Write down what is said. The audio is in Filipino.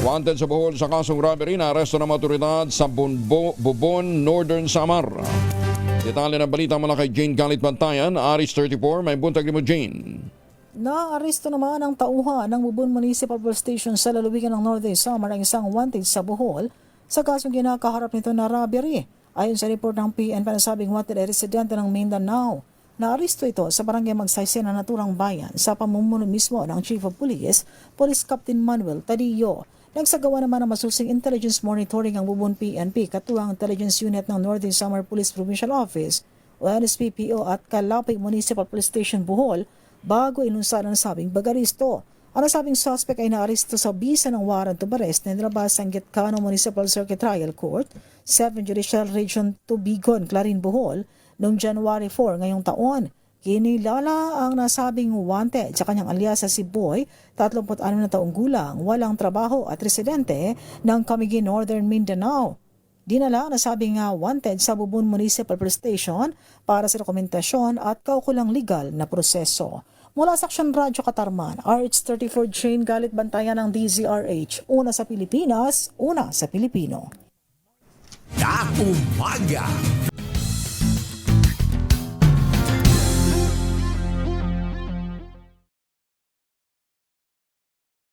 Wanted sa Bohol sa kasong robbery na aresto ng mga otoridad sa Bunbo, Bubon, Northern Samar. Detalye ng balita mula kay Jane Galit Bantayan, Aris 34, may buntag ni mo Jane. Naaresto naman ang tauhan ng Bubon Municipal Police Station sa lalawigan ng Northern Samar ang isang wanted sa Bohol sa kasong kinakaharap nito na robbery. Ayon sa report ng PNP na sabing wanted ay residente ng Mindanao. Naaresto ito sa barangay Magsaysay na naturang bayan sa pamumuno mismo ng Chief of Police, Police Captain Manuel Tadillo. Nagsagawa naman ng masusing intelligence monitoring ang Bubon PNP katuwang intelligence unit ng Northern Samar Police Provincial Office o NSPPO at Kalapay Municipal Police Station Bohol bago inunsan ang sabing bagaristo. Ang nasabing suspect ay naaresto sa bisa ng warrant of arrest na nilabas ang Gitcano Municipal Circuit Trial Court, 7 Judicial Region Tubigon, Clarin, Bohol, noong January 4 ngayong taon. Kinilala ang nasabing wanted sa kanyang alias sa si Boy, 36 na taong gulang, walang trabaho at residente ng Camiguin, Northern Mindanao. Dinala na sabi nga wanted sa Bubon Municipal Police Station para sa dokumentasyon at kaukulang legal na proseso. Mula sa Aksyon Radyo Katarman, RH34 Jane Galit Bantayan ng DZRH. Una sa Pilipinas, una sa Pilipino. Kaumaga,